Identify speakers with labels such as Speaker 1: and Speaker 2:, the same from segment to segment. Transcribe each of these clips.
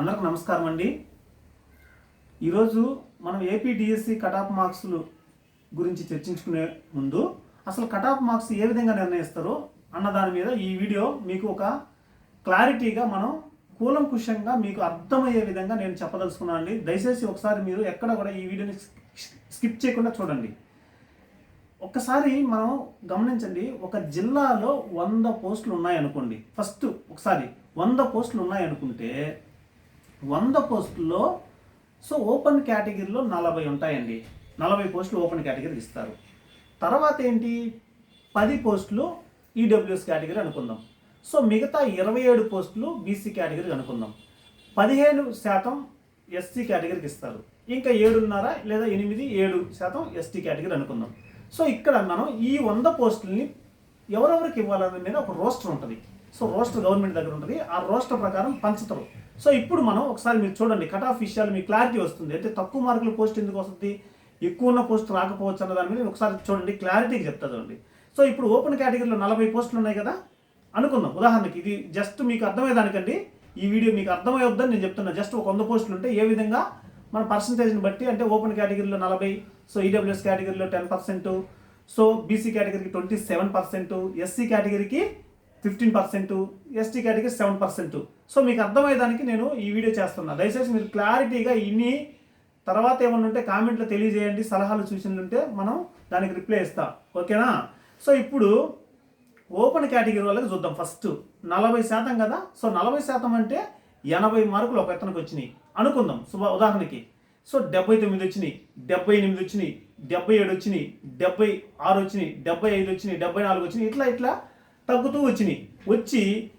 Speaker 1: అందరికి నమస్కారం అండి. ఈరోజు మనం ఏపీ డిఎస్సి కటాఫ్ మార్క్స్లు గురించి చర్చించుకునే ముందు అసలు కటాఫ్ మార్క్స్ ఏ విధంగా నిర్ణయిస్తారో అన్న దాని మీద ఈ వీడియో మీకు ఒక క్లారిటీగా మనం కూలంకుషంగా మీకు అర్థమయ్యే విధంగా నేను చెప్పదలుచుకున్నాను అండి. దయచేసి ఒకసారి మీరు ఎక్కడ కూడా ఈ వీడియోని స్కిప్ చేయకుండా చూడండి. ఒక్కసారి మనం గమనించండి ఒక జిల్లాలో వంద పోస్టులు ఉన్నాయనుకోండి. ఫస్ట్ ఒకసారి వంద పోస్టులు ఉన్నాయనుకుంటే వంద పోస్టుల్లో సో ఓపెన్ కేటగిరీలో నలభై ఉంటాయండి. నలభై పోస్టులు ఓపెన్ కేటగిరీ ఇస్తారు. తర్వాత ఏంటి? పది పోస్టులు ఈడబ్ల్యూఎస్ కేటగిరీ అనుకుందాం. సో మిగతా ఇరవై ఏడు పోస్టులు బీసీ కేటగిరీ అనుకుందాం. పదిహేను శాతం ఎస్సీ కేటగిరీకి ఇస్తారు. ఇంకా ఏడున్నర లేదా ఎనిమిది ఏడు శాతం ఎస్టీ కేటగిరీ అనుకుందాం. సో ఇక్కడ మనం ఈ వంద పోస్టుల్ని ఎవరెవరికి ఇవ్వాలనే మీద ఒక రోస్టర్ ఉంటుంది. సో రోస్టర్ గవర్నమెంట్ దగ్గర ఉంటుంది. ఆ రోస్టర్ ప్రకారం పంచుతారు. సో ఇప్పుడు మనం ఒకసారి మీరు చూడండి కట్ ఆఫ్ విషయాలు మీకు క్లారిటీ వస్తుంది. అంటే తక్కువ మార్కుల పోస్ట్ ఎందుకు వస్తుంది? ఎక్కువ ఉన్న పోస్ట్ రాకపోవచ్చు అన్న దాని మీద ఒకసారి చూడండి క్లారిటీకి చెప్తా చూడండి. సో ఇప్పుడు ఓపెన్ కేటగిరీలో నలభై పోస్టులు ఉన్నాయి కదా? అనుకుందాం. ఉదాహరణకి ఇది జస్ట్ మీకు అర్థమయ్యేదానికండి ఈ వీడియో మీకు అర్థమయ్యొద్దని నేను చెప్తున్నా. జస్ట్ ఒక వంద పోస్టులు ఉంటే ఏ విధంగా మన పర్సంటేజ్ని బట్టి అంటే ఓపెన్ కేటగిరీలో నలభై సో ఈడబ్ల్యూఎస్ కేటగిరీలో టెన్ పర్సెంట్ సో బీసీ కేటగిరీకి ట్వంటీ సెవెన్ పర్సెంట్ ఎస్సీ కేటగిరీకి fifteen percent ST category seven percent so మీకు అర్థమయ్యేదానికి నేను ఈ వీడియో చేస్తున్నా. దయచేసి మీరు క్లారిటీగా ఇన్ని తర్వాత ఏమన్నా ఉంటే కామెంట్లో తెలియజేయండి. సలహాలు సూచనలు ఉంటే మనం దానికి రిప్లై ఇస్తాం. ఓకేనా? సో ఇప్పుడు ఓపెన్ కేటగిరీ వాళ్ళకి చూద్దాం ఫస్ట్. నలభై శాతం కదా? సో నలభై శాతం అంటే ఎనభై మార్కులు ఒక ఎత్తనకు వచ్చినాయి. అనుకుందాం. శుభ ఉదాహరణకి. సో డెబ్బై తొమ్మిది వచ్చినాయి డెబ్బై ఎనిమిది వచ్చినాయి డెబ్బై ఏడు వచ్చినాయి డెబ్బై ఆరు వచ్చినాయి డెబ్బై ఐదు వచ్చినాయి డెబ్బై నాలుగు వచ్చినాయి. ఇట్లా ఇట్లా తగ్గుతూ వచ్చినాయి. వచ్చి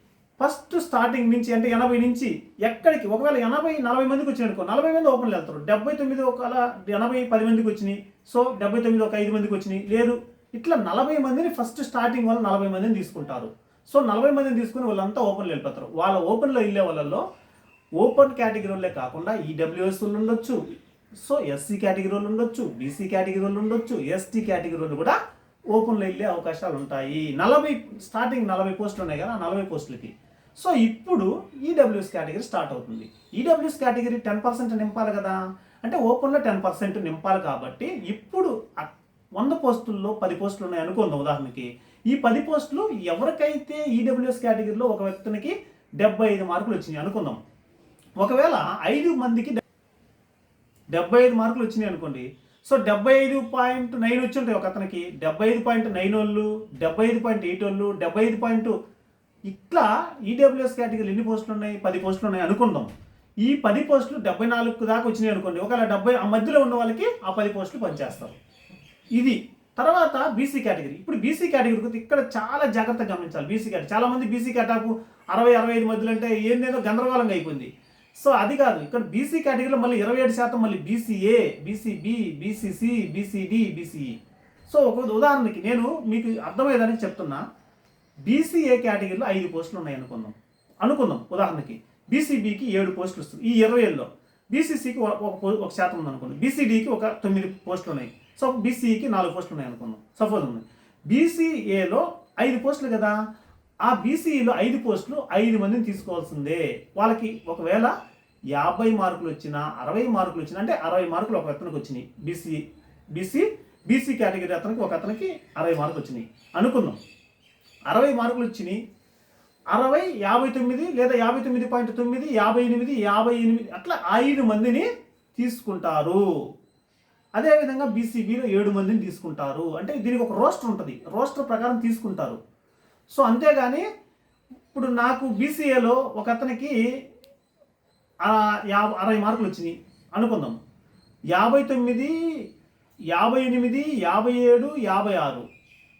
Speaker 1: ఫస్ట్ స్టార్టింగ్ నుంచి అంటే ఎనభై నుంచి ఎక్కడికి? ఒకవేళ ఎనభై నలభై మందికి వచ్చినాయి అనుకో నలభై మంది ఓపెన్లు వెళ్తారు. డెబ్బై తొమ్మిది ఒకవేళ ఎనభై పది మందికి వచ్చినాయి. సో డెబ్బై తొమ్మిది ఒక ఐదు మందికి వచ్చినాయి. లేదు ఇట్లా నలభై మందిని ఫస్ట్ స్టార్టింగ్ వాళ్ళు నలభై మందిని తీసుకుంటారు. సో నలభై మందిని తీసుకుని వాళ్ళంతా ఓపెన్లో వెళ్ళిపోతారు. వాళ్ళ ఓపెన్లో వెళ్ళే వాళ్ళల్లో ఓపెన్ కేటగిరీలే కాకుండా ఈడబ్ల్యూఎస్ వాళ్ళు ఉండొచ్చు. సో ఎస్సీ కేటగిరీ వాళ్ళు ఉండొచ్చు బీసీ కేటగిరీ వాళ్ళు ఉండొచ్చు ఎస్టీ కేటగిరీ వాళ్ళు కూడా ఓపెన్లో వెళ్ళే అవకాశాలు ఉంటాయి నలభై స్టార్టింగ్ నలభై పోస్టులు ఉన్నాయి కదా నలభై పోస్టులకి సో ఇప్పుడు ఈడబ్ల్యూఎస్ కేటగిరీ స్టార్ట్ అవుతుంది. ఈడబ్ల్యూఎస్ కేటగిరీ టెన్ పర్సెంట్ నింపాలి కదా. అంటే ఓపెన్లో టెన్ పర్సెంట్ నింపాలి కాబట్టి ఇప్పుడు వంద పోస్టుల్లో పది పోస్టులు ఉన్నాయి అనుకుందాం ఉదాహరణకి. ఈ పది పోస్టులు ఎవరికైతే ఈడబ్ల్యూఎస్ కేటగిరీలో ఒక వ్యక్తికి డెబ్బై ఐదు మార్కులు వచ్చినాయి అనుకుందాం. ఒకవేళ ఐదు మందికి డెబ్బై ఐదు మార్కులు వచ్చినాయి అనుకోండి. సో డెబ్బై ఐదు పాయింట్ నైన్ వచ్చి ఉంటాయి ఒక అతనికి. డెబ్బై ఐదు పాయింట్ నైన్ వాళ్ళు డెబ్బై ఐదు పాయింట్ ఎయిట్ వాళ్ళు డెబ్బై ఐదు పాయింట్ ఇట్లా ఈడబ్ల్యూఎస్ కేటగిరీలు ఎన్ని పోస్టులు ఉన్నాయి? పది పోస్టులు ఉన్నాయి అనుకుందాం. ఈ పది పోస్టులు డెబ్బై నాలుగు దాకా వచ్చినాయి అనుకోండి. ఒకవేళ డెబ్బై ఆ మధ్యలో ఉన్న వాళ్ళకి ఆ పది పోస్టులు పనిచేస్తారు ఇది. తర్వాత బీసీ కేటగిరీ ఇప్పుడు బీసీ కేటగిరీ గురించి ఇక్కడ చాలా జాగ్రత్తగా గమనించాలి. బీసీ కేటగిరీ చాలా మంది బీసీ కేటాపు అరవై అరవై ఐదు మధ్యలో అంటే ఏందేదో గందరగోళంగా అయిపోయింది. సో అది కాదు ఇక్కడ బీసీ కేటగిరీలో మళ్ళీ ఇరవై ఏడు శాతం మళ్ళీ BCA BCB BCC BCD BCE so ఒక ఉదాహరణకి నేను మీకు అర్థమయ్యేదానికి చెప్తున్నా బీసీఏ కేటగిరీలో ఐదు పోస్టులు ఉన్నాయి అనుకుందాం అనుకుందాం ఉదాహరణకి బీసీబీకి ఏడు పోస్టులు వస్తుంది ఈ ఇరవై ఏళ్ళలో బీసీసీకి ఒక ఒక శాతం ఉంది అనుకుందాం బీసీడీకి ఒక తొమ్మిది పోస్టులు ఉన్నాయి సో బీసీఈకి నాలుగు పోస్టులు ఉన్నాయి అనుకుందాం సపోజ్ ఉంది బీసీఏలో ఐదు పోస్టులు కదా ఆ బీసీలో ఐదు పోస్టులు ఐదు మందిని తీసుకోవాల్సిందే. వాళ్ళకి ఒకవేళ యాభై మార్కులు వచ్చినా అరవై మార్కులు వచ్చినా అంటే అరవై మార్కులు ఒక అతనికి వచ్చినాయి. బీసీ బీసీ బీసీ కేటగిరీ అతనికి ఒక అతనికి అరవై మార్కులు వచ్చినాయి. అనుకుందాం అరవై మార్కులు వచ్చినాయి. అరవై యాభై తొమ్మిది లేదా యాభై తొమ్మిది పాయింట్ తొమ్మిది యాభై ఎనిమిది యాభై ఎనిమిది అట్లా ఐదు మందిని తీసుకుంటారు. అదేవిధంగా బీసీబీలో ఏడు మందిని తీసుకుంటారు. అంటే దీనికి ఒక రోస్టర్ ఉంటుంది. రోస్టర్ ప్రకారం తీసుకుంటారు. సో అంతేగాని ఇప్పుడు నాకు బీసీఏలో ఒక అతనికి యాభై అరవై మార్కులు వచ్చినాయి అనుకుందాం. యాభై తొమ్మిది యాభై ఎనిమిది యాభై ఏడు యాభై ఆరు.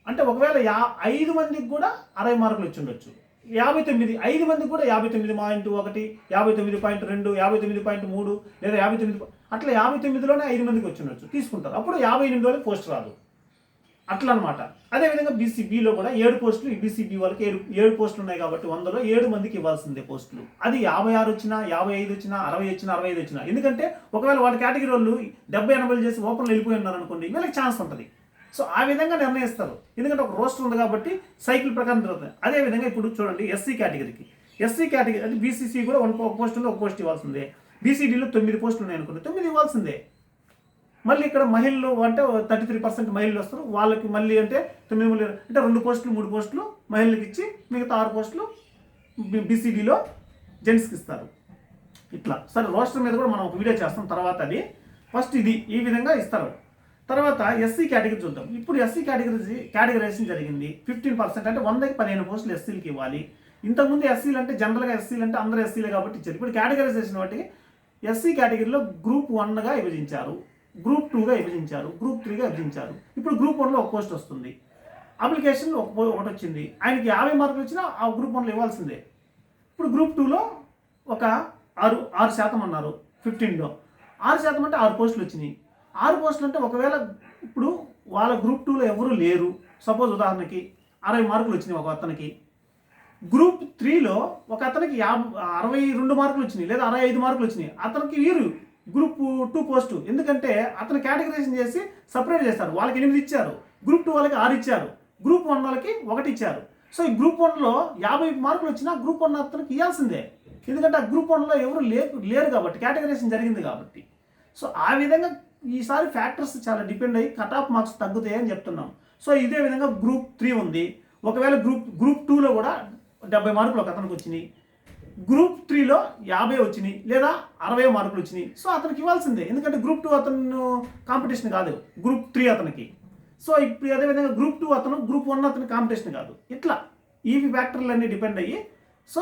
Speaker 1: అంటే ఒకవేళ యా ఐదు మందికి కూడా అరవై మార్కులు వచ్చి ఉండొచ్చు యాభై తొమ్మిది ఐదు మందికి కూడా యాభై తొమ్మిది పాయింట్ ఒకటి యాభై తొమ్మిది పాయింట్ రెండు యాభై తొమ్మిది పాయింట్ మూడు లేదా యాభై తొమ్మిది అట్లా యాభై తొమ్మిదిలోనే ఐదు మందికి వచ్చి ఉండొచ్చు తీసుకుంటారు. అప్పుడు యాభై ఎనిమిదిలోనే పోస్ట్ రాదు. అట్లా అనమాట అదేవిధంగా బీసీబీలో కూడా ఏడు పోస్టులు బీసీబీ వాళ్ళకి ఏడు ఏడు పోస్టులు ఉన్నాయి కాబట్టి వందలో ఏడు మందికి ఇవ్వాల్సిందే పోస్టులు. అది యాభై ఆరు వచ్చినా యాభై ఐదు వచ్చినా అరవై వచ్చినా అరవై ఐదు వచ్చినా. ఎందుకంటే ఒకవేళ వాళ్ళ కేటగిరీ వాళ్ళు డెబ్బై ఎనభై చేసి ఓపెన్లో వెళ్ళిపోయి ఉన్నారు అనుకోండి వీళ్ళకి ఛాన్స్ ఉంటుంది. సో ఆ విధంగా నిర్ణయిస్తారు. ఎందుకంటే ఒక రోస్టర్ ఉంది కాబట్టి సైకిల్ ప్రకారం జరుగుతుంది అదే విధంగా ఇప్పుడు చూడండి ఎస్సీ కేటగిరీకి. ఎస్సీ కేటగిరీ అంటే బీసీసీ కూడా వన్ ఒక పోస్ట్ ఉంది ఒక పోస్ట్ ఇవ్వాల్సిందే బీసీడీలో తొమ్మిది పోస్టులు ఉన్నాయి అనుకోండి తొమ్మిది ఇవ్వాల్సిందే. మళ్ళీ ఇక్కడ మహిళలు అంటే థర్టీ త్రీ పర్సెంట్ మహిళలు వస్తారు. వాళ్ళకి మళ్ళీ అంటే తొమ్మిది మళ్ళీ అంటే రెండు పోస్టులు మూడు పోస్టులు మహిళలకు ఇచ్చి మిగతా ఆరు పోస్టులు బీసీడీలో జెంట్స్కి ఇస్తారు. ఇట్లా. సరే రోస్టర్ మీద కూడా మనం ఒక వీడియో చేస్తాం తర్వాత అది. ఫస్ట్ ఇది ఈ విధంగా ఇస్తారు. తర్వాత ఎస్సీ కేటగిరీ చూద్దాం. ఇప్పుడు ఎస్సీ కేటగిరీ కేటగిరైజేషన్ జరిగింది. ఫిఫ్టీన్ పర్సెంట్ అంటే వందకి పదిహేను పోస్టులు ఎస్సీలకి ఇవ్వాలి. ఇంతకుముందు ఎస్సీలు అంటే జనరల్గా ఎస్సీలు అంటే అందరూ ఎస్సీలే కాబట్టి ఇచ్చారు. ఇప్పుడు కేటగిరైజేషన్ బట్టి ఎస్సీ కేటగిరీలో గ్రూప్ వన్గా విభజించారు. గ్రూప్ టూగా విభజించారు గ్రూప్ త్రీగా విభజించారు. ఇప్పుడు గ్రూప్ వన్లో ఒక పోస్ట్ వస్తుంది. అప్లికేషన్ ఒక ఒకటి వచ్చింది. ఆయనకి యాభై మార్కులు వచ్చినా ఆ గ్రూప్ వన్లో ఇవ్వాల్సిందే. ఇప్పుడు గ్రూప్ టూలో ఒక ఆరు ఆరు శాతం అన్నారు ఫిఫ్టీన్లో. ఆరు శాతం అంటే ఆరు పోస్టులు వచ్చినాయి. ఆరు పోస్టులు అంటే ఒకవేళ ఇప్పుడు వాళ్ళ గ్రూప్ టూలో ఎవరు లేరు సపోజ్ ఉదాహరణకి అరవై మార్కులు వచ్చినాయి ఒక అతనికి. గ్రూప్ త్రీలో ఒక అతనికి యాభై అరవై రెండు మార్కులు వచ్చినాయి లేదా అరవై ఐదు మార్కులు వచ్చినాయి. అతనికి వీరు గ్రూప్ టూ పోస్ట్. ఎందుకంటే అతను కేటగరైజేషన్ చేసి సపరేట్ చేస్తారు. వాళ్ళకి ఎనిమిది ఇచ్చారు. గ్రూప్ టూ వాళ్ళకి ఆరు ఇచ్చారు. గ్రూప్ వన్ వాళ్ళకి ఒకటి ఇచ్చారు. సో ఈ గ్రూప్ వన్లో యాభై మార్కులు వచ్చినా గ్రూప్ వన్ అతనికి ఇవ్వాల్సిందే ఎందుకంటే ఆ గ్రూప్ వన్లో ఎవరు లేరు లేరు కాబట్టి కేటగరైజేషన్ జరిగింది కాబట్టి. సో ఆ విధంగా ఈసారి ఫ్యాక్టర్స్ చాలా డిపెండ్ అయ్యి కట్ ఆఫ్ మార్క్స్ తగ్గుతాయని చెప్తున్నాం. సో ఇదే విధంగా గ్రూప్ త్రీ ఉంది. ఒకవేళ గ్రూప్ గ్రూప్ టూలో కూడా డెబ్బై మార్కులు ఒక అతనికి వచ్చినాయి. గ్రూప్ త్రీలో యాభై వచ్చినాయి లేదా అరవై మార్కులు వచ్చినాయి. సో అతనికి ఇవ్వాల్సిందే. ఎందుకంటే గ్రూప్ టూ అతను కాంపిటీషన్ కాదు. గ్రూప్ త్రీ అతనికి. సో ఇప్పుడు అదేవిధంగా గ్రూప్ టూ అతను గ్రూప్ వన్ అతని కాంపిటీషన్ కాదు. ఇట్లా ఈ ఫ్యాక్టర్లు అన్నీ డిపెండ్ అయ్యి సో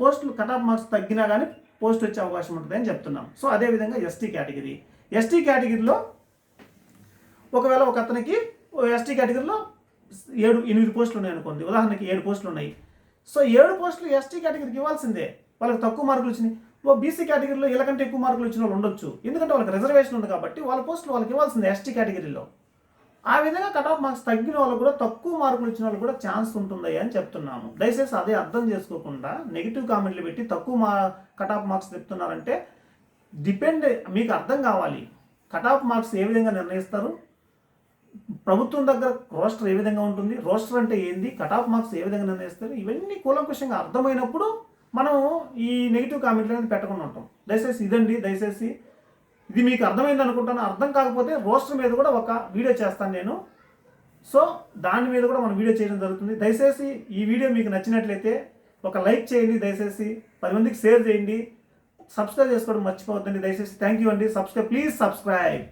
Speaker 1: పోస్టులు కట్ ఆఫ్ మార్క్స్ తగ్గినా కానీ పోస్ట్ వచ్చే అవకాశం ఉంటుంది అని చెప్తున్నాం. సో అదేవిధంగా ఎస్టీ కేటగిరీ. ఎస్టీ కేటగిరీలో ఒకవేళ ఒక అతనికి ఎస్టీ కేటగిరీలో ఏడు ఎనిమిది పోస్టులు ఉన్నాయి అనుకోండి ఉదాహరణకి ఏడు పోస్టులు ఉన్నాయి. సో ఏడు పోస్టులు ఎస్టీ కేటగిరీకి ఇవ్వాల్సిందే. వాళ్ళకి తక్కువ మార్కులు వచ్చినాయి. ఓ బీసీ కేటగిరీలో వీళ్ళకంటే ఎక్కువ మార్కులు వచ్చిన వాళ్ళు ఉండొచ్చు. ఎందుకంటే వాళ్ళకి రిజర్వేషన్ ఉంది కాబట్టి వాళ్ళ పోస్టులు వాళ్ళకి ఇవ్వాల్సిందే ఎస్టీ కేటగిరీలో. ఆ విధంగా కట్ ఆఫ్ మార్క్స్ తగ్గిన వాళ్ళు కూడా తక్కువ మార్కులు ఇచ్చిన వాళ్ళు కూడా ఛాన్స్ ఉంటుంది అని చెప్తున్నాము. దయచేసి అదే అర్థం చేసుకోకుండా నెగిటివ్ కామెంట్లు పెట్టి తక్కువ మా కట్ ఆఫ్ మార్క్స్ చెప్తున్నారంటే డిపెండ్ మీకు అర్థం కావాలి. కట్ ఆఫ్ మార్క్స్ ఏ విధంగా నిర్ణయిస్తారు? ప్రభుత్వం దగ్గర రోస్టర్ ఏ విధంగా ఉంటుంది? రోస్టర్ అంటే ఏంది? కట్ ఆఫ్ మార్క్స్ ఏ విధంగా నిర్ణయిస్తారు? ఇవన్నీ కూలంకుషంగా అర్థమైనప్పుడు మనం ఈ నెగిటివ్ కామెంట్లు అనేది పెట్టకుండా ఉంటాం. దయచేసి ఇదండి దయచేసి ఇది మీకు అర్థమైంది అనుకుంటాను. అర్థం కాకపోతే రోస్టర్ మీద కూడా ఒక వీడియో చేస్తాను నేను. సో దాని మీద కూడా మనం వీడియో చేయడం జరుగుతుంది. దయచేసి ఈ వీడియో మీకు నచ్చినట్లయితే ఒక లైక్ చేయండి దయచేసి పది మందికి షేర్ చేయండి. సబ్స్క్రైబ్ చేసుకోవడం మర్చిపోవద్దండి. దయచేసి థ్యాంక్ యూ అండి. Subscribe please subscribe.